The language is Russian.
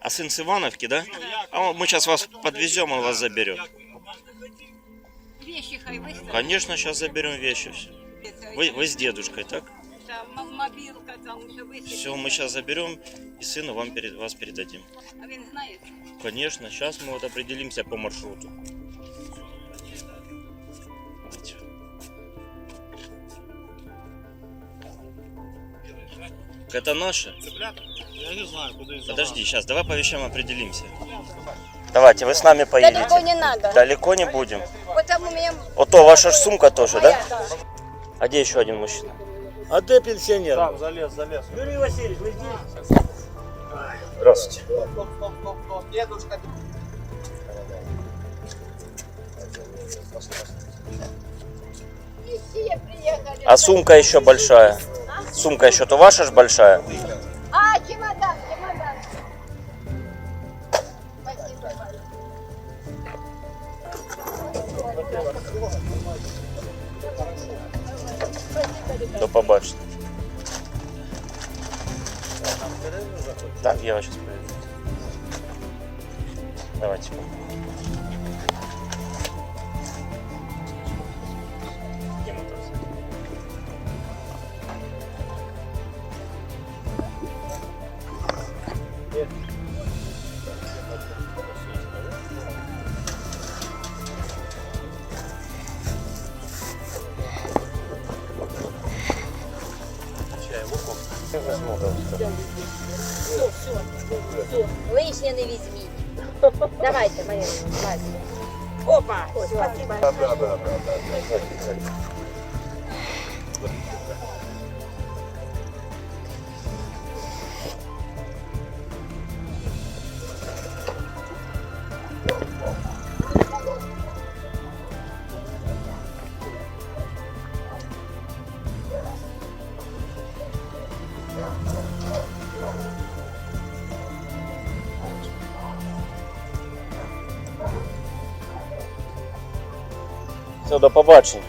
А сын с Ивановки, да? А он- мы сейчас вас подвезем, он вас заберет. Вещи хай. Конечно, сейчас заберем вещи. Вы, вы с дедушкой, так? Мобилка там все мы сейчас заберем и сыну вам перед, вас передадим. А? Конечно, сейчас мы вот определимся по маршруту. Это наше? Я не знаю, куда из Подожди, сейчас, давай по вещам определимся. Давайте, вы с нами поедете. Далеко не надо. Далеко не будем. Потому меня Вот то, ваша ж сумка тоже, да? А где еще один мужчина? А ты пенсионер? Там, залез, залез. Юрий Васильевич, вы здесь? Здравствуйте. Дедушка. все приехали. А сумка еще большая. Сумка еще то ваша же большая. А, чемодан, чемодан. Спасибо. До побачення. Так, я вас сейчас приведу. Давайте. Я возьму, да. Лишнє не візьміть. Давайте, Марина. давайте. Опа, спасибо. Все, до побачення.